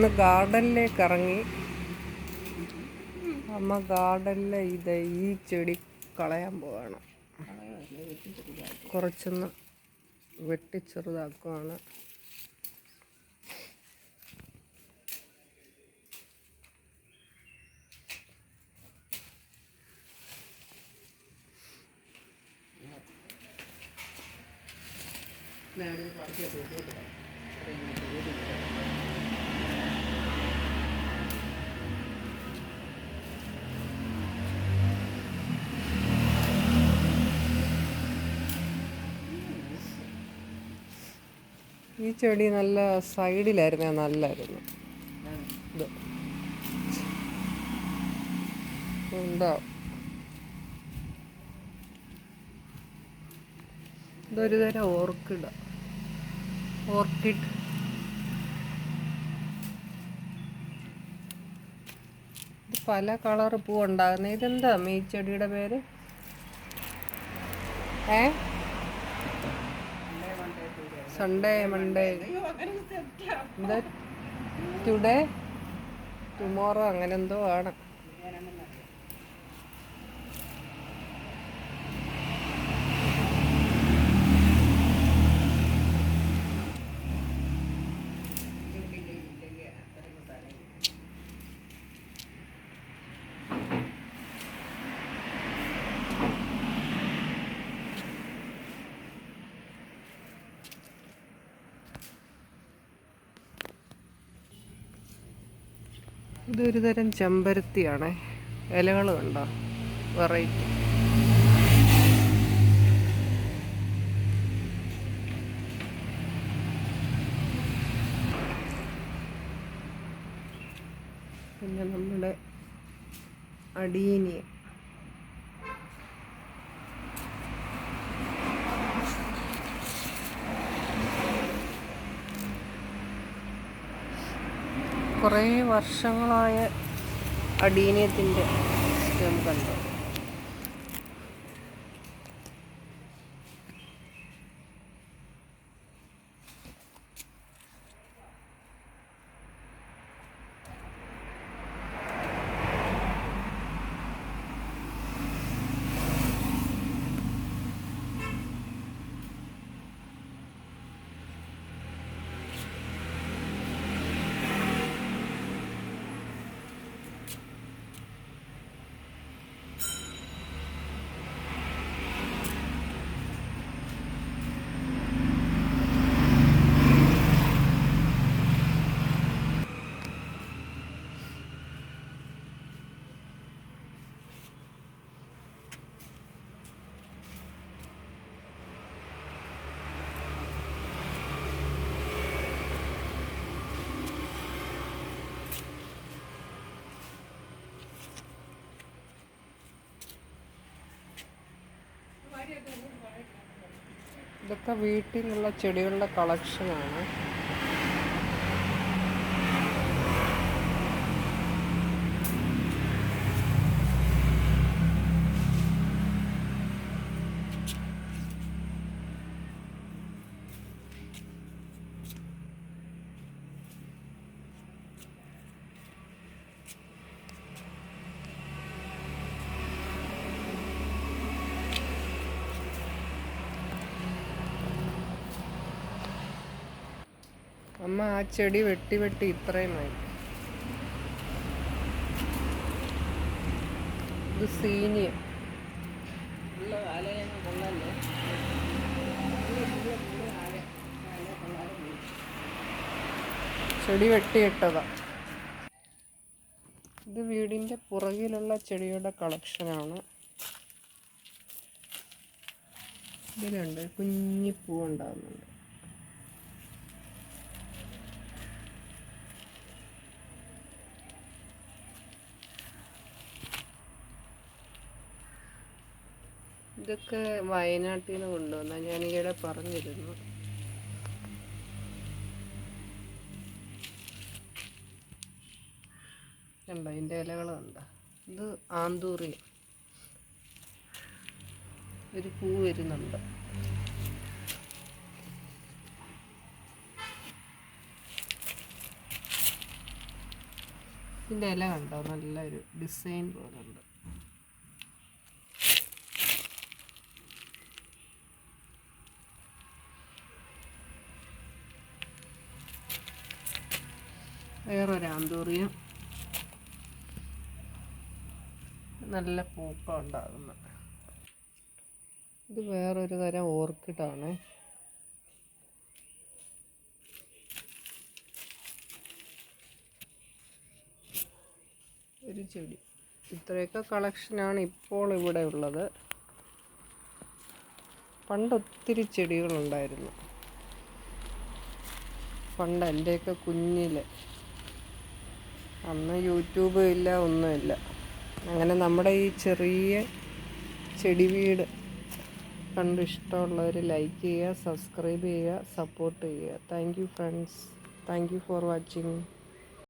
ഇന്ന് ഗാർഡനിലേക്ക് ഇറങ്ങി. അമ്മ ഗാർഡനിലെ ഇത് ഈ ചെടി കളയാൻ പോവാണ്. കുറച്ചൊന്ന് വെട്ടിച്ചെറുതാക്കുവാണ് ഈ ചെടി നല്ല സൈഡിലായിരുന്നു നല്ലായിരുന്നു. ഉണ്ടാവും ഇതൊരു തരം ഓർക്കിഡ്. ഓർക്കിഡ്. ഇത് പല കളർ പൂ ഉണ്ടാകുന്നത് ഇതെന്താ ഈ ചെടിയുടെ പേര്? ഏ? സൺഡേ മൺഡേ എന്താ ടുഡേ ടുമോറോ അങ്ങനെ എന്തോ ആണ്. ഇതൊരു തരം ചെമ്പരത്തിയാണ്. ഇലകൾ കണ്ടോ? വെറൈറ്റി. പിന്നെ നമ്മുടെ അടീനിയ കുറേ വർഷങ്ങളായ അടീനിയത്തിന്റെ സ്റ്റെം കണ്ടു. ഇതൊക്കെ വീട്ടിലുള്ള ചെടികളുടെ കളക്ഷനാണ്. അമ്മ ആ ചെടി വെട്ടി വെട്ടി ഇത്രയുമായി ഇത് സീനിയ. ചെടി വെട്ടിയിട്ടതാ. ഇത് വീടിന്റെ പുറകിലുള്ള ചെടിയുടെ കളക്ഷനാണ്. ഇതിലുണ്ട് കുഞ്ഞിപ്പൂ ഉണ്ടാകുന്നുണ്ട് ഇതൊക്കെ വയനാട്ടിൽ നിന്ന് കൊണ്ടുവന്ന ഈയിടെ പറഞ്ഞിരുന്നു. കണ്ടോ ഇതിന്റെ ഇലകൾ കണ്ടോ ഇത് ആന്തൂറിയ. ഒരു പൂ വരുന്നുണ്ട്. ഇതിന്റെ ഇല കണ്ടോ? നല്ലൊരു ഡിസൈൻ പോലുണ്ട് വേറൊരു ആന്തൂറിയം നല്ല പൂക്കം ഉണ്ടാകുന്ന. ഇത് വേറൊരു തരം ഓർക്കിഡാണ്. ഒരു ചെടി. ഇത്രയൊക്കെ കളക്ഷനാണ് ഇപ്പോൾ ഇവിടെ ഉള്ളത്. പണ്ട് ഒത്തിരി ചെടികളുണ്ടായിരുന്നു. പണ്ട് എന്റെയൊക്കെ കുഞ്ഞിൽ അന്ന് യൂട്യൂബ് ഇല്ല ഒന്നുമില്ല അങ്ങനെ നമ്മുടെ ഈ ചെറിയ ചെടി വീട് കണ്ട് ഇഷ്ടമുള്ളവർ ലൈക്ക് ചെയ്യുക സബ്സ്ക്രൈബ് ചെയ്യുക സപ്പോർട്ട് ചെയ്യുക. Thank you friends thank you for watching